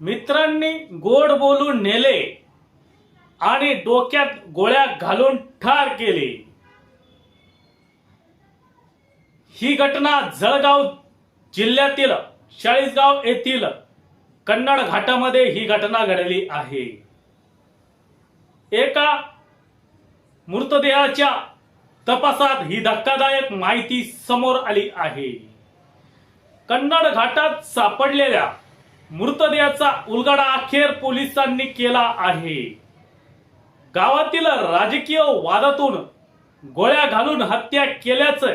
मित्रांनी गोड बोलून नेले आणि डोक्यात गोळ्या घालून ठार केले. ही घटना जळगाव जिल्ह्यातील चाळीसगाव येथील कन्नड घाटामध्ये ही घटना घडली आहे. एका मृतदेहाच्या तपासात ही धक्कादायक माहिती समोर आली आहे. कन्नड घाटात सापडलेल्या मृतदेहाचा उलगडा अखेर पोलिसांनी केला आहे. गावातील राजकीय वादातून गोळ्या घालून हत्या केल्याचं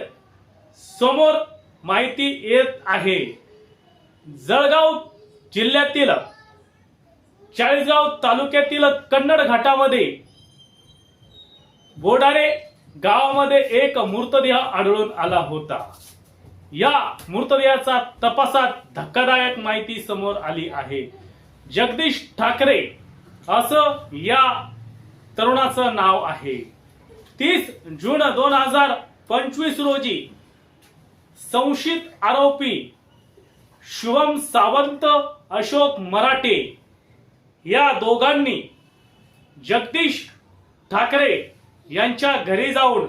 समोर माहिती येत आहे. जळगाव जिल्ह्यातील चाळीसगाव तालुक्यातील कन्नड घाटामध्ये बोडारे गावामध्ये एक मृतदेह आढळून आला होता. या मृतदेहाचा तपासात धक्कादायक माहिती समोर आली आहे. जगदीश ठाकरे असं या तरुणाचं नाव आहे. तीस जून दोन हजार पंचवीस रोजी संशयित आरोपी शुभम सावंत अशोक मराठे या दोघांनी जगदीश ठाकरे यांच्या घरी जाऊन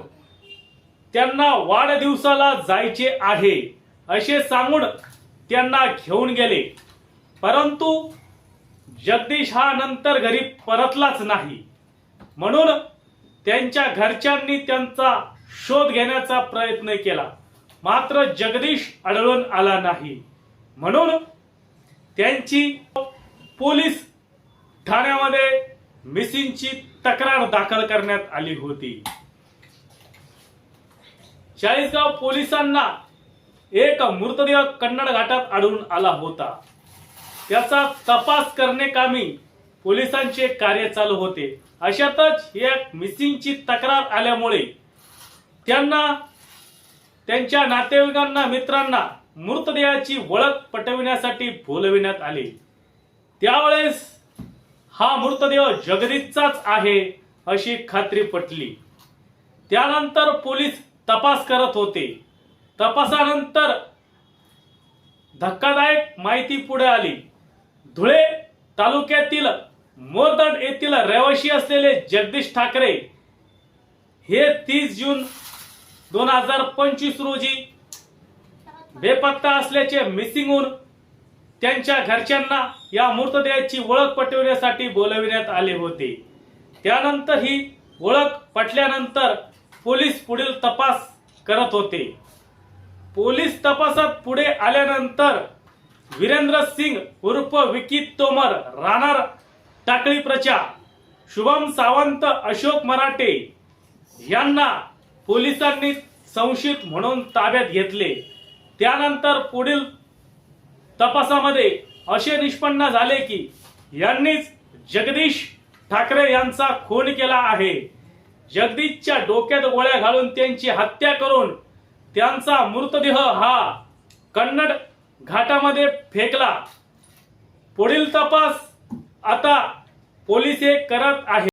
त्यांना वाढदिवसाला जायचे आहे असे सांगून त्यांना घेऊन गेले. परंतु जगदीश हा नंतर घरी परतलाच नाही. म्हणून त्यांच्या घरच्यांनी त्यांचा शोध घेण्याचा प्रयत्न केला. मात्र जगदीश आढळून आला नाही. म्हणून त्यांची पोलीस ठाण्यामध्ये मिसिंगची तक्रार दाखल करण्यात आली होती. चाळीसगाव पोलिसांना एक मृतदेह कन्नड घाटात आढळून आला होता. त्याचा तपास करणे कामी पोलिसांचे कार्य चालू होते. अशातच एक मिसिंगची तक्रार आल्यामुळे त्यांना त्यांच्या नातेवाईकांना मित्रांना मृतदेहाची ओळख पटविण्यासाठी बोलविण्यात आले. त्यावेळेस हा मृतदेह जगदीशचाच आहे अशी खात्री पटली. त्यानंतर पोलीस तपास करत होते. तपासानंतर धक्कादायक माहिती पुढे आली. धुळे तालुक्यातील मोरदंड येथील रहिवाशी असलेले जगदीश ठाकरे हे तीस जून दोन हजार पंचवीस रोजी बेपत्ता असल्याचे मिसिंग होऊन त्यांच्या घरच्यांना या मृतदेहाची ओळख पटविण्यासाठी बोलविण्यात आले होते. त्यानंतर ही ओळख पटल्यानंतर पोलीस पुढील तपास करत होते. पोलीस तपासात पुढे आल्यानंतर वीरेंद्र सिंग उर्फ विकी तोमर राहणार टाकळी प्रचा शुभम सावंत अशोक मराठे यांना पोलिसांनी संशयित म्हणून ताब्यात घेतले. त्यानंतर पुढील तपासामध्ये असे निष्पन्न झाले की यांनीच जगदीश ठाकरे यांचा खून केला आहे. जगदीशच्या डोक्यात गोळ्या घालून त्यांची हत्या करून त्यांचा मृतदेह हा कन्नड घाटामध्ये फेकला. पुढील तपास आता पोलिसे हे करत आहे